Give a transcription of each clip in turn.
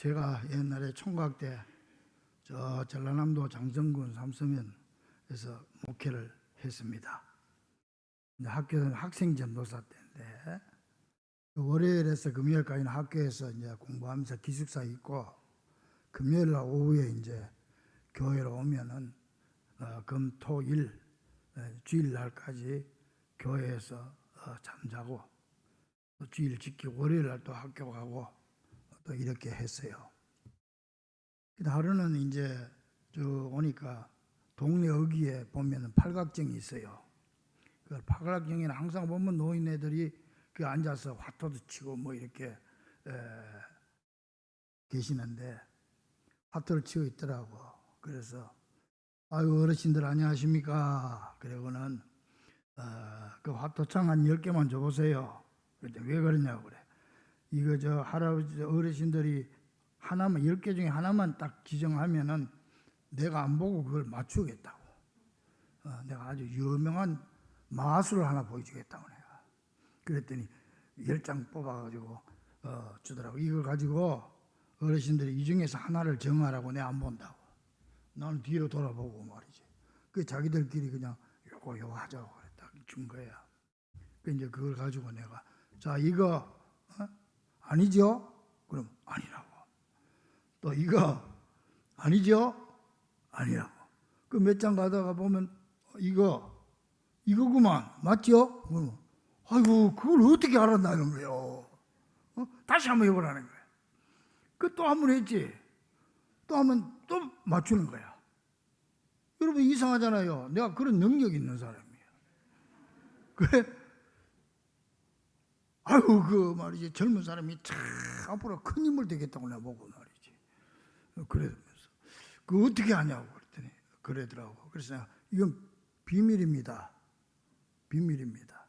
제가 옛날에 총각 때 저 전라남도 장성군 삼성면에서 목회를 했습니다. 학교는 학생 전도사 때인데 그 월요일에서 금요일까지는 학교에서 이제 공부하면서 기숙사 있고 금요일 날 오후에 이제 교회로 오면은 어, 금토일 주일 날까지 교회에서 어, 잠자고 또 주일 지키고 월요일 날 또 학교 가고 또 이렇게 했어요. 하루는 이제 저 오니까 동네 어귀에 보면은 팔각정이 있어요. 그 팔각정에는 항상 보면 노인네들이 그 앉아서 화토도 치고 뭐 이렇게 에, 계시는데 화토를 치고 있더라고. 그래서 아유 어르신들 안녕하십니까? 그러고는 어, 그 화토창 한 10개만 줘보세요. 왜 그러냐고 그래. 이거 저 할아버지 어르신들이 하나만 10개 중에 하나만 딱 지정하면은 내가 안 보고 그걸 맞추겠다고. 어, 내가 아주 유명한 마술을 하나 보여주겠다고 내가. 그랬더니 열 장 뽑아가지고 어, 주더라고. 이거 가지고 어르신들이 이 중에서 하나를 정하라고 내가 안 본다고. 나는 뒤로 돌아보고 말이지. 그 자기들끼리 그냥 요거 요거 하자고 그랬다 준 거야. 그 이제 그걸 가지고 내가 자 이거 어? 아니죠? 그럼 아니라고. 또 이거 아니죠? 아니라고. 그 몇 장 가다가 보면 이거 이거구만 맞죠? 그러면 아이고 그걸 어떻게 알았나는 거요? 어? 다시 한번 해보라는 거야. 그또 한 번 했지. 또 하면 또 맞추는 거야. 여러분 이상하잖아요. 내가 그런 능력 있는 사람이에요. 그래? 아유 그 말이지 젊은 사람이 참 앞으로 큰 힘을 되겠다고 내가 보고 말이지. 그러면서 그 어떻게 하냐고 그랬더니 그러더라고. 그래서 내가 이건 비밀입니다. 비밀입니다.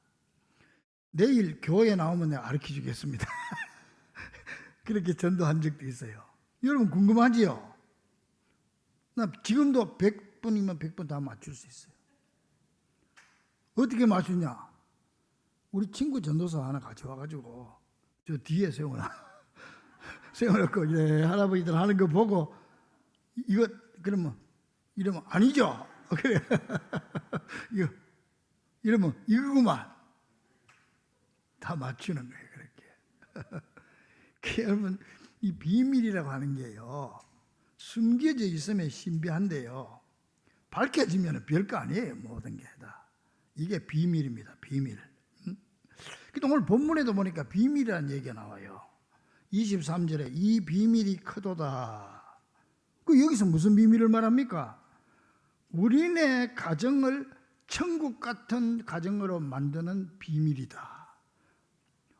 내일 교회 나오면 내가 가르쳐 주겠습니다. 그렇게 전도한 적도 있어요. 여러분 궁금하지요? 나 지금도 100분이면 100분 다 맞출 수 있어요. 어떻게 맞추냐? 우리 친구 전도사 하나 같이 와가지고 저 뒤에 세워놔. 세워놓고 이제 할아버지들 하는 거 보고 이거 그러면 이러면 아니죠. 그래. 이거 이러면 이거구만. 다 맞추는 거예요. 그렇게. 그 여러분 이 비밀이라고 하는 게요. 숨겨져 있으면 신비한데요. 밝혀지면 별거 아니에요. 모든 게 다. 이게 비밀입니다. 비밀. 음? 근데 오늘 본문에도 보니까 비밀이라는 얘기가 나와요. 23절에 이 비밀이 크도다. 그 여기서 무슨 비밀을 말합니까? 우리네 가정을 천국 같은 가정으로 만드는 비밀이다.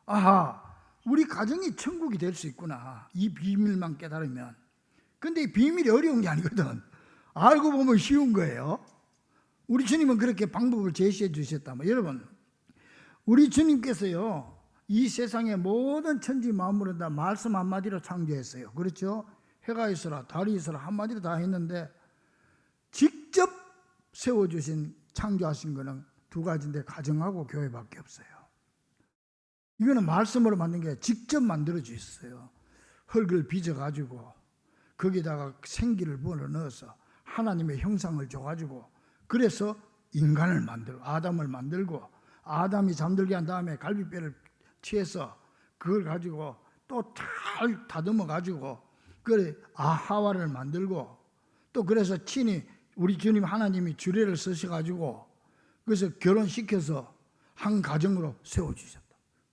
아하, 우리 가정이 천국이 될 수 있구나. 이 비밀만 깨달으면. 근데 이 비밀이 어려운 게 아니거든. 알고 보면 쉬운 거예요. 우리 주님은 그렇게 방법을 제시해 주셨다면 여러분, 우리 주님께서요, 이 세상의 모든 천지 만물을 다 말씀 한마디로 창조했어요. 그렇죠? 해가 있어라, 달이 있어라, 한마디로 다 했는데, 직접 세워주신, 창조하신 거는 두 가지인데, 가정하고 교회밖에 없어요. 이거는 말씀으로 만든 게 직접 만들어 주셨어요. 흙을 빚어 가지고 거기다가 생기를 불어 넣어서 하나님의 형상을 줘 가지고 그래서 인간을 만들고 아담을 만들고 아담이 잠들게 한 다음에 갈비뼈를 취해서 그걸 가지고 또 잘 다듬어 가지고 그래 아하와를 만들고 또 그래서 친히 우리 주님 하나님이 주례를 쓰셔 가지고 그래서 결혼시켜서 한 가정으로 세워 주셨다.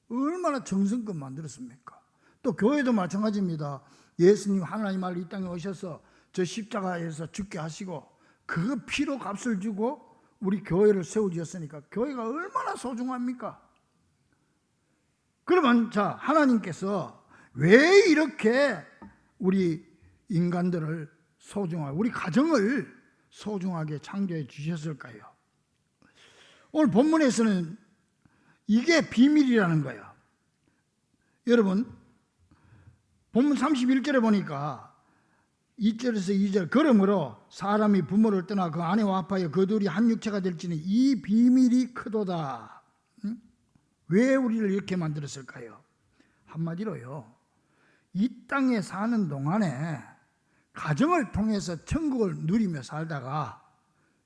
얼마나 정성껏 만들었습니까? 또 교회도 마찬가지입니다. 예수님 하나님 말이 땅에 오셔서 저 십자가에서 죽게 하시고 그 피로 값을 주고 우리 교회를 세워 주셨으니까 교회가 얼마나 소중합니까? 그러면 자 하나님께서 왜 이렇게 우리 인간들을 소중하게 우리 가정을 소중하게 창조해 주셨을까요? 오늘 본문에서는 이게 비밀이라는 거예요. 여러분, 본문 31절에 보니까 2절에서 2절 그러므로 사람이 부모를 떠나 그 아내와 합하여 그 둘이 한 육체가 될지는 이 비밀이 크도다. 응? 왜 우리를 이렇게 만들었을까요? 한마디로요. 이 땅에 사는 동안에 가정을 통해서 천국을 누리며 살다가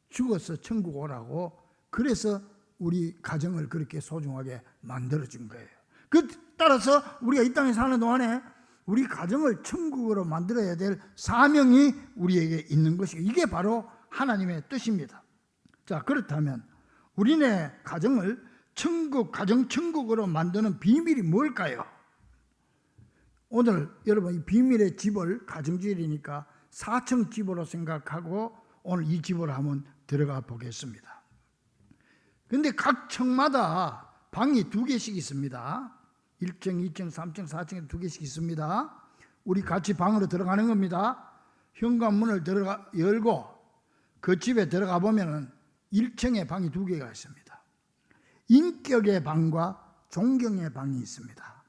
죽어서 천국 오라고 그래서 우리 가정을 그렇게 소중하게 만들어 준 거예요. 그 따라서 우리가 이 땅에 사는 동안에 우리 가정을 천국으로 만들어야 될 사명이 우리에게 있는 것이고 이게 바로 하나님의 뜻입니다. 자, 그렇다면 우리네 가정을 천국, 가정 천국으로 만드는 비밀이 뭘까요? 오늘 여러분 이 비밀의 집을 가정집이니까 4층 집으로 생각하고 오늘 이 집으로 한번 들어가 보겠습니다. 근데 각 층마다 방이 두 개씩 있습니다. 1층, 2층, 3층, 4층에 두 개씩 있습니다. 우리 같이 방으로 들어가는 겁니다. 현관문을 들어가 열고 그 집에 들어가 보면은 1층에 방이 두 개가 있습니다. 인격의 방과 존경의 방이 있습니다.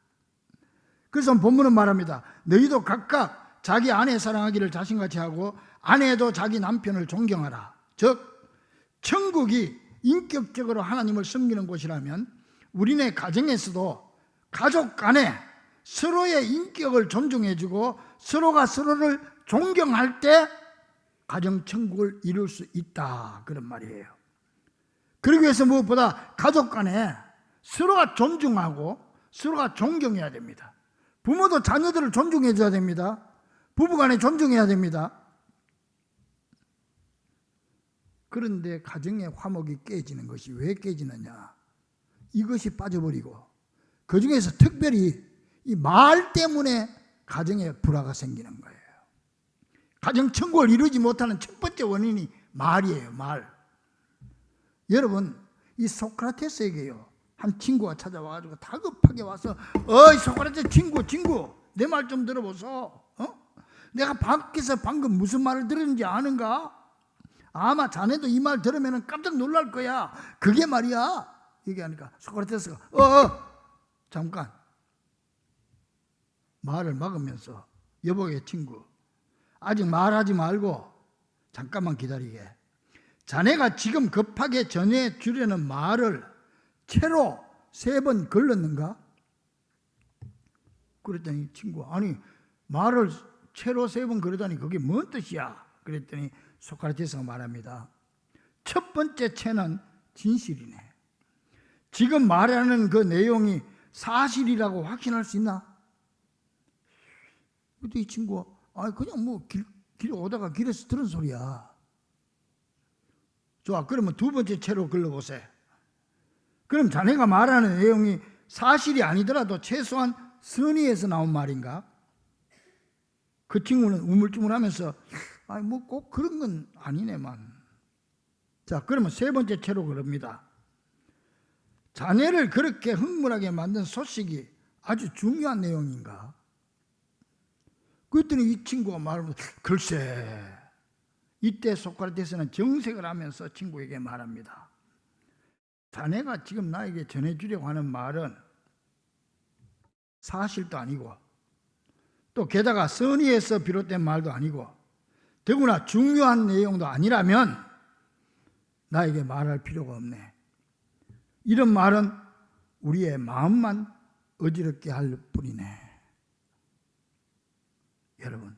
그래서 본문은 말합니다. 너희도 각각 자기 아내 사랑하기를 자신같이 하고 아내도 자기 남편을 존경하라. 즉 천국이 인격적으로 하나님을 섬기는 곳이라면 우리네 가정에서도 가족 간에 서로의 인격을 존중해주고 서로가 서로를 존경할 때 가정 천국을 이룰 수 있다 그런 말이에요. 그러기 위해서 무엇보다 가족 간에 서로가 존중하고 서로가 존경해야 됩니다. 부모도 자녀들을 존중해 줘야 됩니다. 부부 간에 존중해야 됩니다. 그런데 가정의 화목이 깨지는 것이 왜 깨지느냐? 이것이 빠져버리고 그 중에서 특별히 이 말 때문에 가정에 불화가 생기는 거예요. 가정 천국을 이루지 못하는 첫 번째 원인이 말이에요, 말. 여러분, 이 소크라테스에게요. 한 친구가 찾아와가지고 다급하게 와서, 어이, 소크라테스 친구, 친구, 내 말 좀 들어보소. 어? 내가 밖에서 방금 무슨 말을 들었는지 아는가? 아마 자네도 이 말 들으면 깜짝 놀랄 거야. 그게 말이야. 얘기하니까 소크라테스가, 어, 어, 잠깐. 말을 막으면서, 여보의 친구, 아직 말하지 말고, 잠깐만 기다리게. 자네가 지금 급하게 전해 주려는 말을 채로 세 번 걸렀는가? 그랬더니 친구 아니 말을 채로 세 번 걸었다니 그게 뭔 뜻이야? 그랬더니 소크라테스가 말합니다. 첫 번째 채는 진실이네. 지금 말하는 그 내용이 사실이라고 확신할 수 있나? 그때 이 친구가 아 그냥 뭐 길, 길 오다가 길에서 들은 소리야. 좋아. 그러면 두 번째 채로 걸러보세요. 그럼 자네가 말하는 내용이 사실이 아니더라도 최소한 선의에서 나온 말인가? 그 친구는 우물쭈물하면서 아니 뭐 꼭 그런 건 아니네만. 자, 그러면 세 번째 채로 그럽니다. 자네를 그렇게 흥분하게 만든 소식이 아주 중요한 내용인가? 그랬더니 이 친구가 말하면 글쎄 이때 소크라테스는 정색을 하면서 친구에게 말합니다. 자네가 지금 나에게 전해주려고 하는 말은 사실도 아니고 또 게다가 선의에서 비롯된 말도 아니고 더구나 중요한 내용도 아니라면 나에게 말할 필요가 없네. 이런 말은 우리의 마음만 어지럽게 할 뿐이네. 여러분,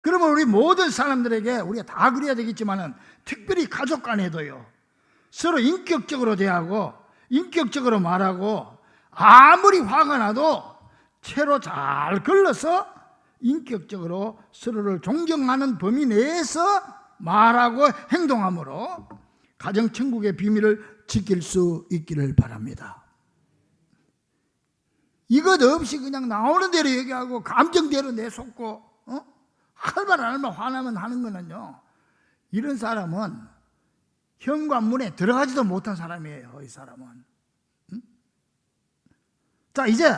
그러면 우리 모든 사람들에게 우리가 다 그래야 되겠지만은 특별히 가족 간에도요. 서로 인격적으로 대하고 인격적으로 말하고 아무리 화가 나도 채로 잘 걸러서 인격적으로 서로를 존경하는 범위 내에서 말하고 행동함으로 가정 천국의 비밀을 지킬 수 있기를 바랍니다. 이것 없이 그냥 나오는 대로 얘기하고 감정대로 내속고 어? 할말 안 하면 화나면 하는 거는요. 이런 사람은 현관문에 들어가지도 못한 사람이에요. 이 사람은. 응? 자, 이제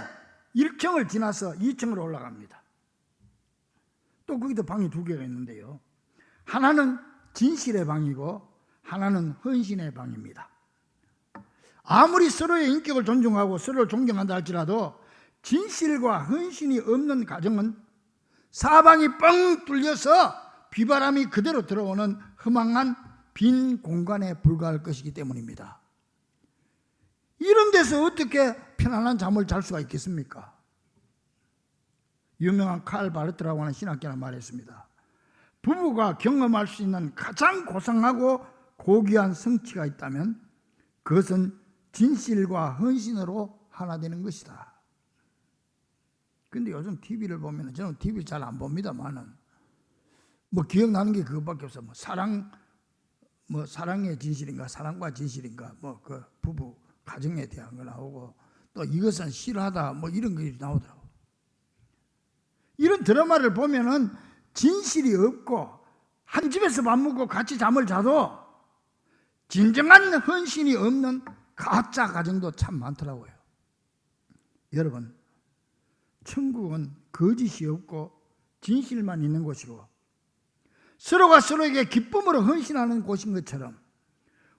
1층을 지나서 2층으로 올라갑니다. 또 거기도 방이 두 개가 있는데요. 하나는 진실의 방이고 하나는 헌신의 방입니다. 아무리 서로의 인격을 존중하고 서로를 존경한다 할지라도 진실과 헌신이 없는 가정은 사방이 뻥 뚫려서 비바람이 그대로 들어오는 허망한 빈 공간에 불과할 것이기 때문입니다. 이런 데서 어떻게 편안한 잠을 잘 수가 있겠습니까? 유명한 칼 바르트라고 하는 신학자는 말했습니다. 부부가 경험할 수 있는 가장 고상하고 고귀한 성취가 있다면 그것은 진실과 헌신으로 하나 되는 것이다. 근데 요즘 TV를 보면 저는 TV를 잘 안 봅니다만은 뭐 기억나는 게 그것밖에 없어. 뭐 사랑 뭐 사랑의 진실인가 사랑과 진실인가 뭐 그 부부 가정에 대한 거 나오고 또 이것은 싫어하다 뭐 이런 게 나오더라고. 이런 드라마를 보면은 진실이 없고 한 집에서 밥 먹고 같이 잠을 자도 진정한 헌신이 없는 가짜 가정도 참 많더라고요. 여러분, 천국은 거짓이 없고 진실만 있는 곳이고 서로가 서로에게 기쁨으로 헌신하는 곳인 것처럼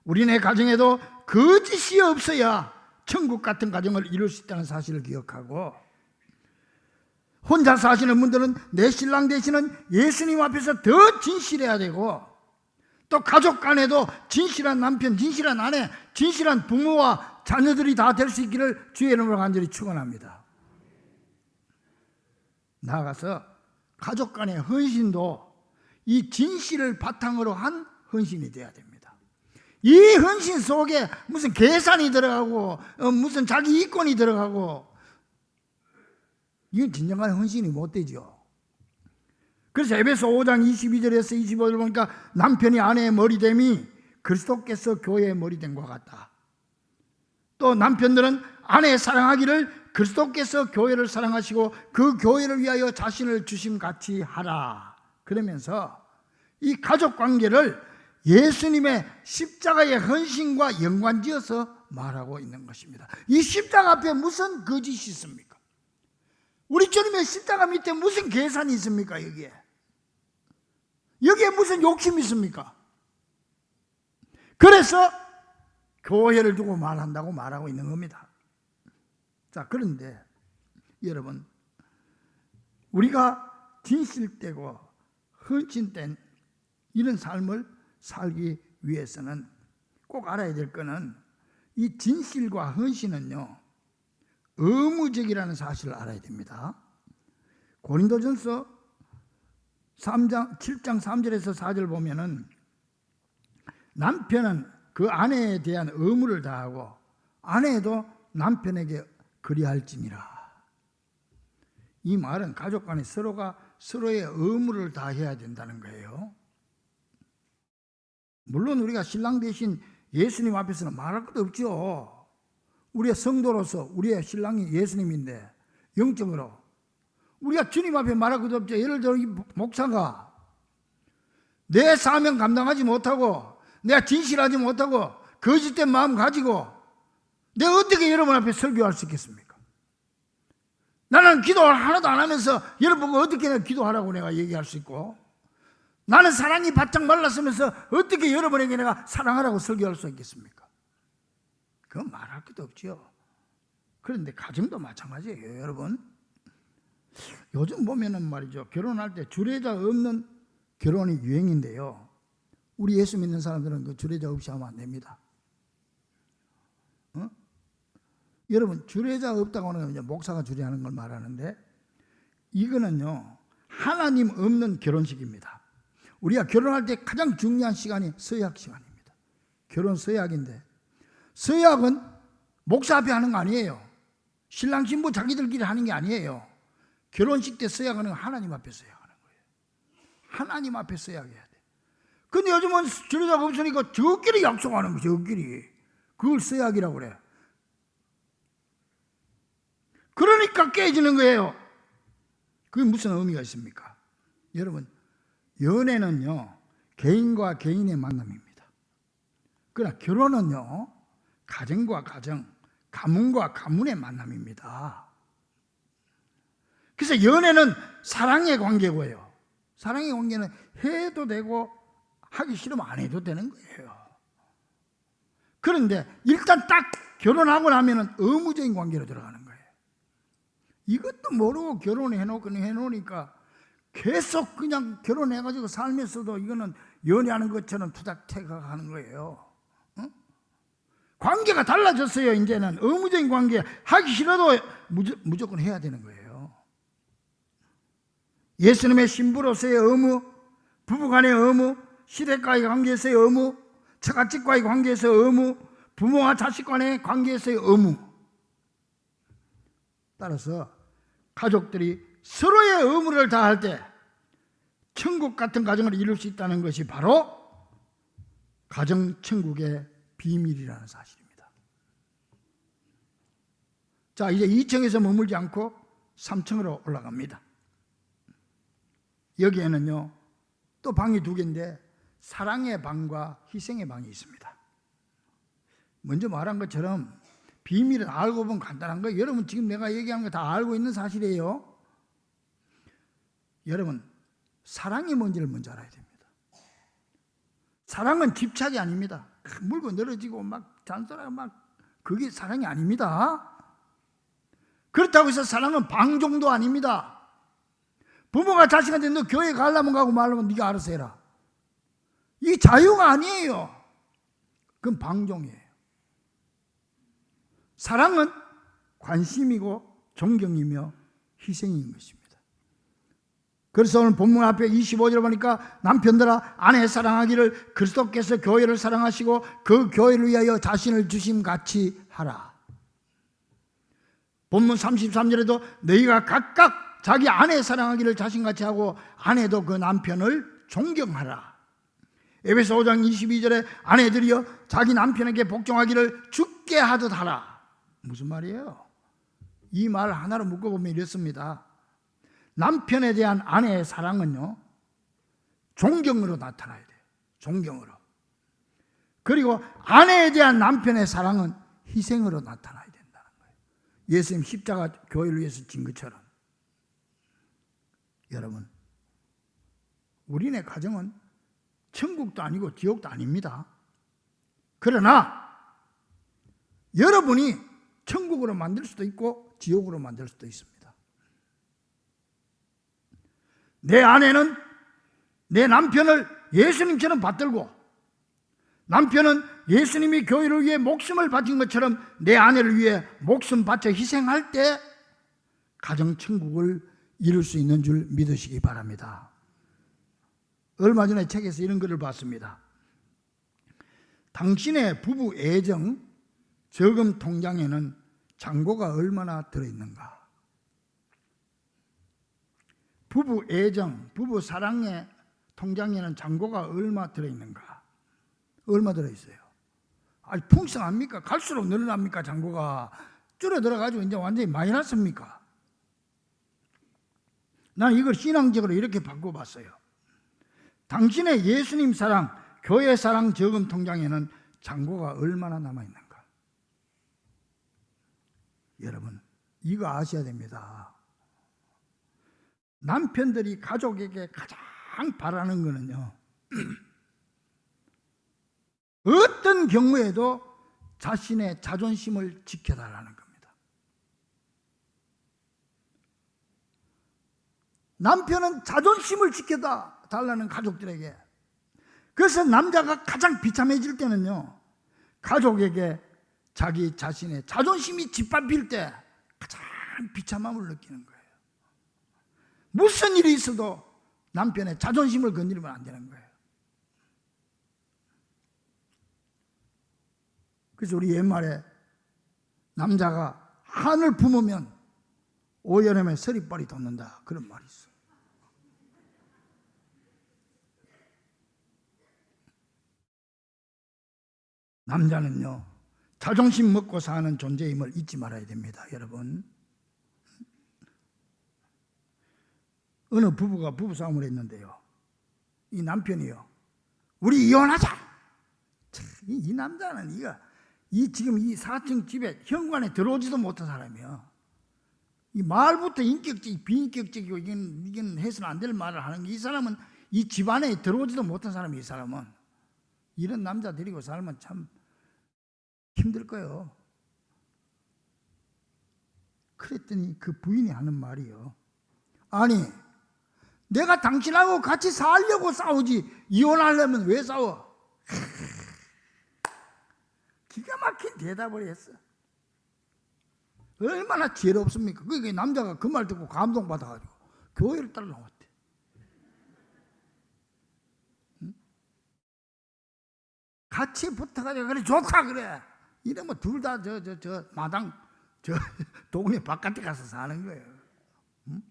우리네 가정에도 거짓이 없어야 천국 같은 가정을 이룰 수 있다는 사실을 기억하고 혼자 사시는 분들은 내 신랑 되시는 예수님 앞에서 더 진실해야 되고 또 가족 간에도 진실한 남편, 진실한 아내, 진실한 부모와 자녀들이 다 될 수 있기를 주의 이름으로 간절히 축원합니다. 나아가서 가족 간의 헌신도 이 진실을 바탕으로 한 헌신이 돼야 됩니다. 이 헌신 속에 무슨 계산이 들어가고 어, 무슨 자기 이권이 들어가고 이건 진정한 헌신이 못 되죠. 그래서 에베소 5장 22절에서 25절 보니까 남편이 아내의 머리됨이 그리스도께서 교회의 머리된 것 같다. 또 남편들은 아내 사랑하기를 그리스도께서 교회를 사랑하시고 그 교회를 위하여 자신을 주심 같이 하라. 그러면서 이 가족 관계를 예수님의 십자가의 헌신과 연관지어서 말하고 있는 것입니다. 이 십자가 앞에 무슨 거짓이 있습니까? 우리 주님의 십자가 밑에 무슨 계산이 있습니까? 여기에 여기에 무슨 욕심이 있습니까? 그래서 교회를 두고 말한다고 말하고 있는 겁니다. 자, 그런데 여러분, 우리가 진실되고 헌신된 이런 삶을 살기 위해서는 꼭 알아야 될 것은 이 진실과 헌신은요, 의무적이라는 사실을 알아야 됩니다. 고린도전서 3장 7장 3절에서 4절 보면은 남편은 그 아내에 대한 의무를 다하고 아내도 남편에게 그리할지니라. 이 말은 가족 간에 서로가 서로의 의무를 다해야 된다는 거예요. 물론 우리가 신랑 대신 예수님 앞에서는 말할 것도 없죠. 우리의 성도로서 우리의 신랑이 예수님인데 영적으로 우리가 주님 앞에 말할 것도 없죠. 예를 들어 이 목사가 내 사명 감당하지 못하고 내가 진실하지 못하고 거짓된 마음 가지고 내가 어떻게 여러분 앞에 설교할 수 있겠습니까? 나는 기도를 하나도 안 하면서 여러분 어떻게 내가 기도하라고 내가 얘기할 수 있고 나는 사랑이 바짝 말랐으면서 어떻게 여러분에게 내가 사랑하라고 설교할 수 있겠습니까? 그건 말할 것도 없지요. 그런데 가정도 마찬가지예요, 여러분. 요즘 보면은 말이죠. 결혼할 때 주례자 없는 결혼이 유행인데요. 우리 예수 믿는 사람들은 그 주례자 없이 하면 안 됩니다. 어? 여러분 주례자 없다고 하는 건 이제 목사가 주례하는 걸 말하는데 이거는요 하나님 없는 결혼식입니다. 우리가 결혼할 때 가장 중요한 시간이 서약 시간입니다. 결혼 서약인데 서약은 목사 앞에 하는 거 아니에요. 신랑 신부 자기들끼리 하는 게 아니에요. 결혼식 때 서약하는 건 하나님 앞에 서약하는 거예요. 하나님 앞에 서약해야 돼. 근데 요즘은 주례자가 없으니까 저끼리 약속하는 거죠. 저끼리. 그걸 서약이라고 그래. 그러니까 깨지는 거예요. 그게 무슨 의미가 있습니까? 여러분, 연애는요, 개인과 개인의 만남입니다. 그러나 결혼은요, 가정과 가정, 가문과 가문의 만남입니다. 그래서 연애는 사랑의 관계고요. 사랑의 관계는 해도 되고 하기 싫으면 안 해도 되는 거예요. 그런데 일단 딱 결혼하고 나면은 의무적인 관계로 들어가는 거예요. 이것도 모르고 결혼해놓고 해놓으니까 계속 그냥 결혼해가지고 살면서도 이거는 연애하는 것처럼 투닥태각하는 거예요. 어? 관계가 달라졌어요. 이제는 의무적인 관계 하기 싫어도 무조건 해야 되는 거예요. 예수님의 신부로서의 의무, 부부간의 의무, 시댁과의 관계에서의 의무, 처가집과의 관계에서의 의무, 부모와 자식 간의 관계에서의 의무. 따라서 가족들이 서로의 의무를 다할 때 천국 같은 가정을 이룰 수 있다는 것이 바로 가정 천국의 비밀이라는 사실입니다. 자, 이제 2층에서 머물지 않고 3층으로 올라갑니다. 여기에는요, 또 방이 두 개인데, 사랑의 방과 희생의 방이 있습니다. 먼저 말한 것처럼, 비밀은 알고 보면 간단한 거예요. 여러분, 지금 내가 얘기하는 거 다 알고 있는 사실이에요. 여러분, 사랑이 뭔지를 먼저 알아야 됩니다. 사랑은 집착이 아닙니다. 물고 늘어지고 막 잔소리가 막 그게 사랑이 아닙니다. 그렇다고 해서 사랑은 방종도 아닙니다. 부모가 자식한테 너 교회 가려면 가고 말라면 네가 알아서 해라. 이 자유가 아니에요. 그건 방종이에요. 사랑은 관심이고 존경이며 희생인 것입니다. 그래서 오늘 본문 앞에 25절 보니까 남편들아 아내 사랑하기를 그리스도께서 교회를 사랑하시고 그 교회를 위하여 자신을 주심 같이 하라. 본문 33절에도 너희가 각각 자기 아내 사랑하기를 자신같이 하고 아내도 그 남편을 존경하라. 에베소 5장 22절에 아내들이여 자기 남편에게 복종하기를 죽게 하듯 하라. 무슨 말이에요? 이 말 하나로 묶어보면 이렇습니다. 남편에 대한 아내의 사랑은요, 존경으로 나타나야 돼요. 존경으로. 그리고 아내에 대한 남편의 사랑은 희생으로 나타나야 된다는 거예요. 예수님 십자가 교회를 위해서 진 것처럼. 여러분, 우리네 가정은 천국도 아니고 지옥도 아닙니다. 그러나 여러분이 천국으로 만들 수도 있고 지옥으로 만들 수도 있습니다. 내 아내는 내 남편을 예수님처럼 받들고 남편은 예수님이 교회를 위해 목숨을 바친 것처럼 내 아내를 위해 목숨 바쳐 희생할 때 가정 천국을 이룰 수 있는 줄 믿으시기 바랍니다. 얼마 전에 책에서 이런 글을 봤습니다. 당신의 부부 애정 저금 통장에는 잔고가 얼마나 들어있는가? 부부 애정, 부부 사랑의 통장에는 잔고가 얼마 들어있는가? 얼마 들어있어요? 아니, 풍성합니까? 갈수록 늘어납니까? 잔고가 줄어들어가지고 이제 완전히 마이너스입니까? 난 이걸 신앙적으로 이렇게 바꿔봤어요. 당신의 예수님 사랑, 교회 사랑 저금 통장에는 잔고가 얼마나 남아있는가? 여러분, 이거 아셔야 됩니다. 남편들이 가족에게 가장 바라는 거는요. 어떤 경우에도 자신의 자존심을 지켜달라는 겁니다. 남편은 자존심을 지켜달라는 가족들에게. 그래서 남자가 가장 비참해질 때는요. 가족에게 자기 자신의 자존심이 짓밟힐 때 가장 비참함을 느끼는 거예요. 무슨 일이 있어도 남편의 자존심을 건드리면 안 되는 거예요. 그래서 우리 옛말에 남자가 한을 품으면 오여름에 서리빨이 돋는다. 그런 말이 있어. 남자는요, 자존심 먹고 사는 존재임을 잊지 말아야 됩니다, 여러분. 어느 부부가 부부싸움을 했는데요. 이 남편이요. 우리 이혼하자! 이, 이 남자는 이거, 이 지금 이 4층 집에 현관에 들어오지도 못한 사람이요. 이 말부터 인격적, 비인격적이고 이건, 이건 해서는 안 될 말을 하는 게 이 사람은 이 집안에 들어오지도 못한 사람이 이 사람은. 이런 남자 데리고 살면 참 힘들까요? 그랬더니 그 부인이 하는 말이요. 아니, 내가 당신하고 같이 살려고 싸우지, 이혼하려면 왜 싸워? 기가 막힌 대답을 했어. 얼마나 지혜롭습니까? 그 남자가 그 말 듣고 감동받아가지고 교회를 따라 나왔대. 응? 같이 붙어가지고, 그래, 좋다, 그래. 이러면 둘 다 저 저 저 마당 저 동네 바깥에 가서 사는 거예요. 응?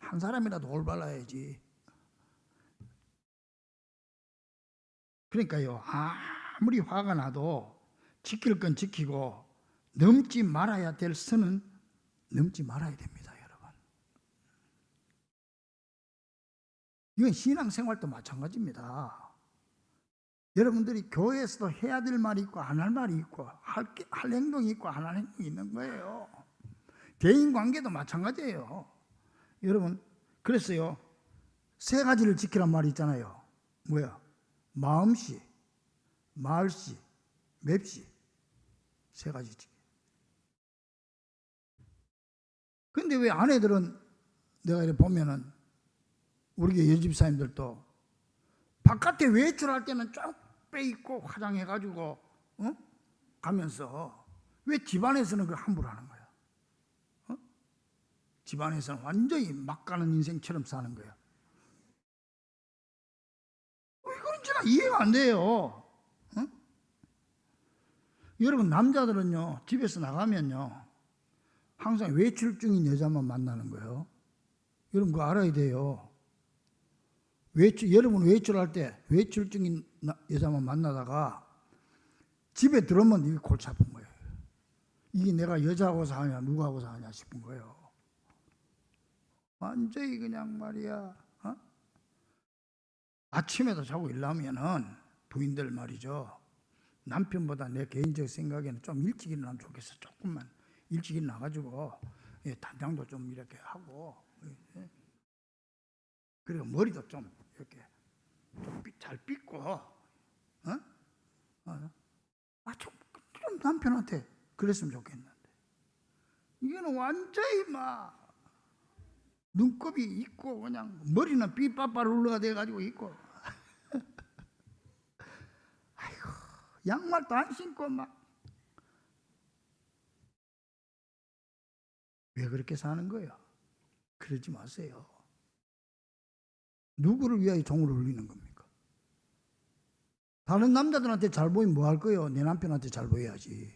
한 사람이라도 올바라야지. 그러니까요 아무리 화가 나도 지킬 건 지키고 넘지 말아야 될 선은 넘지 말아야 됩니다, 여러분. 이건 신앙생활도 마찬가지입니다. 여러분들이 교회에서도 해야 될 말이 있고 안 할 말이 있고 할, 게- 할 행동이 있고 안 할 행동이 있는 거예요. 대인 관계도 마찬가지예요. 여러분 그랬어요. 세 가지를 지키란 말이 있잖아요. 뭐야? 마음씨, 말씨, 맵씨 세 가지 지키. 근데 왜 아내들은 내가 이렇게 보면은 우리 여집사님들도 바깥에 외출할 때는 쭉 빼입고 화장해가지고 어? 가면서 왜 집안에서는 그걸 함부로 하는 거야? 어? 집안에서는 완전히 막 가는 인생처럼 사는 거야. 왜 그런지 나 이해가 안 돼요. 어? 여러분 남자들은요 집에서 나가면요 항상 외출 중인 여자만 만나는 거예요. 여러분 그거 알아야 돼요. 외출 여러분 외출할 때 외출 중인 나- 여자만 만나다가 집에 들어오면 이게 골치 아픈 거예요. 이게 내가 여자하고 사냐 누구하고 사냐 싶은 거예요. 완전히 그냥 말이야. 어? 아침에도 자고 일어나면은 부인들 말이죠. 남편보다 내 개인적 생각에는 좀 일찍 일어나면 좋겠어. 조금만 일찍 일어나가지고 예, 단장도 좀 이렇게 하고 예. 그리고 머리도 좀 이렇게 좀잘 빗고 어? 어? 아좀 좀 남편한테 그랬으면 좋겠는데 이거는 완전히 막 눈곱이 있고 그냥 머리는 삐빠빠 룰러가 돼가지고 있고 아이고 양말도 안 신고 막 왜 그렇게 사는 거예요? 그러지 마세요. 누구를 위하여 종을 울리는 겁니까? 다른 남자들한테 잘 보이면 뭐 할 거예요? 내 남편한테 잘 보여야지.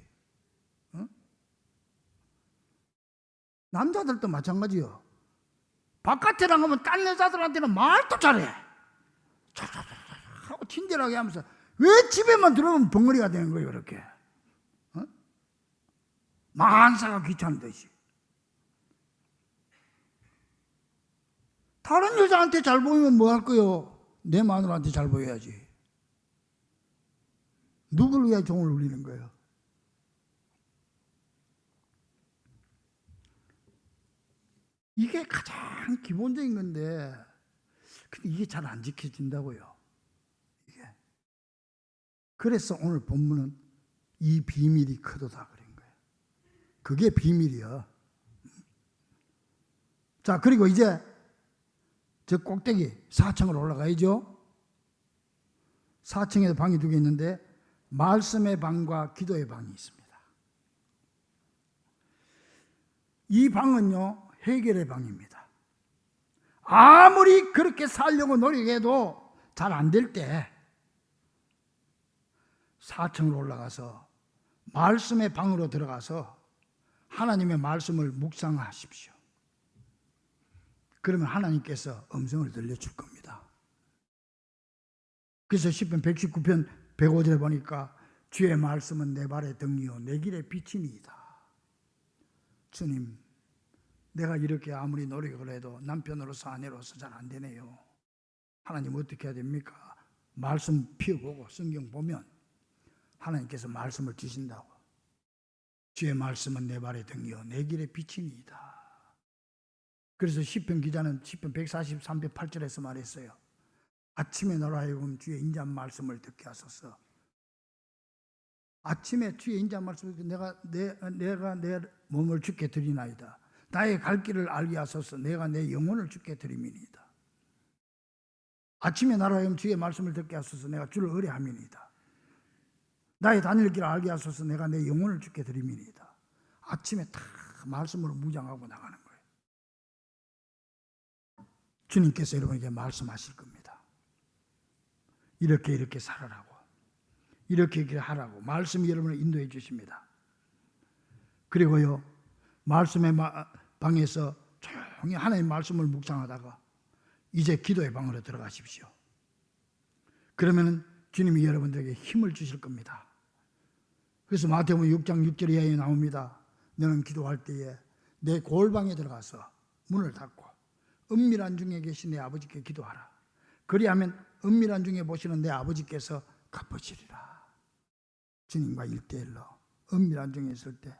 어? 남자들도 마찬가지요. 바깥에 나가면 딴 여자들한테는 말도 잘해. 하고 친절하게 하면서 왜 집에만 들어오면 벙어리가 되는 거예요, 이렇게. 어? 만사가 귀찮은 듯이. 다른 여자한테 잘 보이면 뭐 할 거요? 내 마누라한테 잘 보여야지. 누구를 위해 종을 울리는 거예요? 이게 가장 기본적인 건데, 근데 이게 잘 안 지켜진다고요. 이게. 그래서 오늘 본문은 이 비밀이 크도다 그런 거예요. 그게 비밀이야. 자, 그리고 이제 저 꼭대기 4층으로 올라가야죠. 4층에 방이 두 개 있는데 말씀의 방과 기도의 방이 있습니다. 이 방은요 해결의 방입니다. 아무리 그렇게 살려고 노력해도 잘 안 될 때 4층으로 올라가서 말씀의 방으로 들어가서 하나님의 말씀을 묵상하십시오. 그러면 하나님께서 음성을 들려줄 겁니다. 그래서 10편 119편 105절에 보니까 주의 말씀은 내 발의 등이요 내 길의 빛이니이다. 주님, 내가 이렇게 아무리 노력을 해도 남편으로서 아내로서 잘 안 되네요. 하나님 어떻게 해야 됩니까? 말씀 피워보고 성경 보면 하나님께서 말씀을 주신다고. 주의 말씀은 내 발의 등이요 내 길의 빛이니이다. 그래서 시편 기자는 시편 143편 8절에서 말했어요. 아침에 너로 하여금 주의 인자한 말씀을 듣게 하소서. 아침에 주의 인자한 말씀을 내가 내 내가 내 몸을 주께 드리나이다. 나의 갈 길을 알게 하소서. 내가 내 영혼을 주께 드림이니이다. 아침에 나로 하여금 주의 말씀을 듣게 하소서. 내가 주를 의뢰함이니이다. 나의 다닐 길을 알게 하소서. 내가 내 영혼을 주께 드림이니이다. 아침에 다 말씀으로 무장하고 나가는 거예요. 주님께서 여러분에게 말씀하실 겁니다. 이렇게 이렇게 살아라고. 이렇게 이렇게 하라고 말씀이 여러분을 인도해 주십니다. 그리고요 말씀의 마- 방에서 조용히 하나님 말씀을 묵상하다가 이제 기도의 방으로 들어가십시오. 그러면은 주님이 여러분들에게 힘을 주실 겁니다. 그래서 마태복음 6장 6절 이하에 나옵니다. 너는 기도할 때에 내 골방에 들어가서 문을 닫고 은밀한 중에 계신 내 아버지께 기도하라. 그리하면 은밀한 중에 보시는 내 아버지께서 갚으시리라. 주님과 일대일로 은밀한 중에 있을 때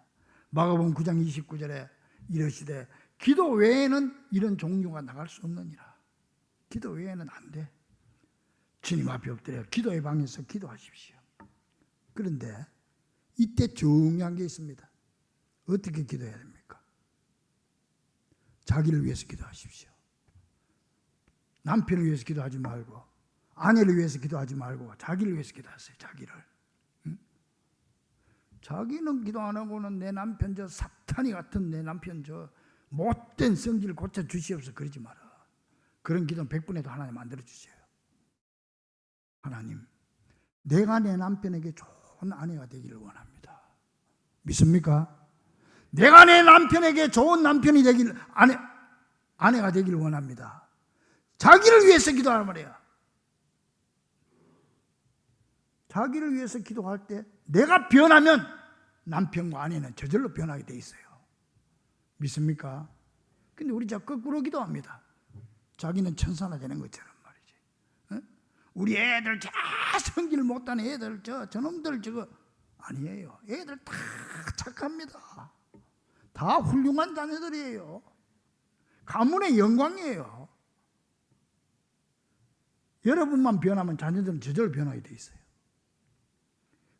마가복음 9장 29절에 이러시되 기도 외에는 이런 종류가 나갈 수 없느니라. 기도 외에는 안 돼. 주님 앞에 엎드려 기도의 방에서 기도하십시오. 그런데 이때 중요한 게 있습니다. 어떻게 기도해야 됩니까? 자기를 위해서 기도하십시오. 남편을 위해서 기도하지 말고 아내를 위해서 기도하지 말고 자기를 위해서 기도하세요. 자기를. 응? 자기는 기도 안 하고는 내 남편 저 사탄이 같은 내 남편 저 못된 성질 고쳐 주시옵소서 그러지 마라. 그런 기도는 백분에도 하나님 만들어 주세요. 하나님, 내가 내 남편에게 좋은 아내가 되기를 원합니다. 믿습니까? 내가 내 남편에게 좋은 남편이 되길 아내 아내가 되기를 원합니다. 자기를 위해서 기도하란 말이야. 자기를 위해서 기도할 때 내가 변하면 남편과 아내는 저절로 변하게 돼 있어요. 믿습니까? 근데 우리 자 거꾸로 기도합니다. 자기는 천사나 되는 것처럼 말이지. 어? 우리 애들 자 성질 못하는 애들 저 저놈들 저거 아니에요. 애들 다 착합니다. 다 훌륭한 자녀들이에요. 가문의 영광이에요. 여러분만 변하면 자녀들은 저절로 변하게 돼 있어요.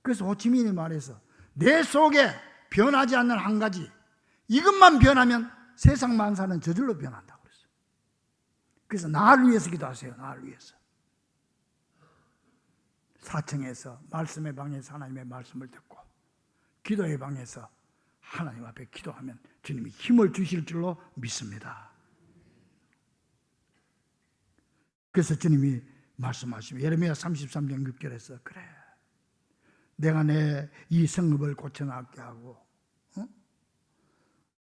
그래서 호치민이 말해서 내 속에 변하지 않는 한 가지 이것만 변하면 세상 만사는 저절로 변한다고 그랬어요. 그래서 나를 위해서 기도하세요. 나를 위해서. 사층에서 말씀의 방에서 하나님의 말씀을 듣고 기도의 방에서 하나님 앞에 기도하면 주님이 힘을 주실 줄로 믿습니다. 그래서 주님이 말씀하시면 예레미야 33장 6절에서 그래. 내가 내 이 성읍을 고쳐나게 하고 어?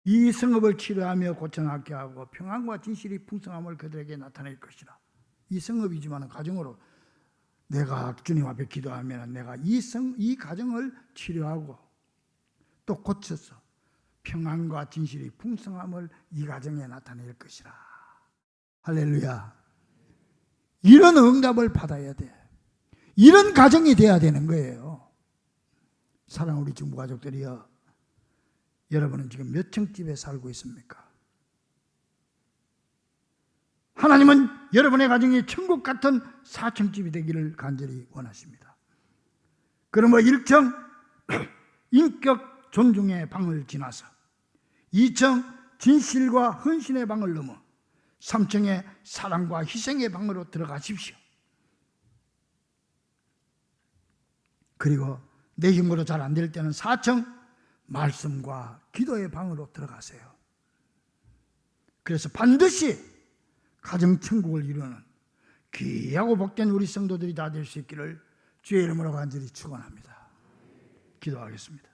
이 성읍을 치료하며 고쳐나게 하고 평안과 진실이 풍성함을 그들에게 나타낼 것이라. 이 성읍이지만 가정으로 내가 주님 앞에 기도하면 내가 이 성, 이 가정을 치료하고 또 고쳐서 평안과 진실이 풍성함을 이 가정에 나타낼 것이라. 할렐루야 이런 응답을 받아야 돼 이런 가정이 돼야 되는 거예요 사랑 우리 중부 가족들이여 여러분은 지금 몇 층집에 살고 있습니까? 하나님은 여러분의 가정이 천국 같은 4층집이 되기를 간절히 원하십니다. 그러므로 1층 인격 존중의 방을 지나서 2층 진실과 헌신의 방을 넘어 3층의 사랑과 희생의 방으로 들어가십시오. 그리고 내 힘으로 잘 안 될 때는 4층 말씀과 기도의 방으로 들어가세요. 그래서 반드시 가정 천국을 이루는 귀하고 복된 우리 성도들이 다 될 수 있기를 주의 이름으로 간절히 축원합니다. 기도하겠습니다.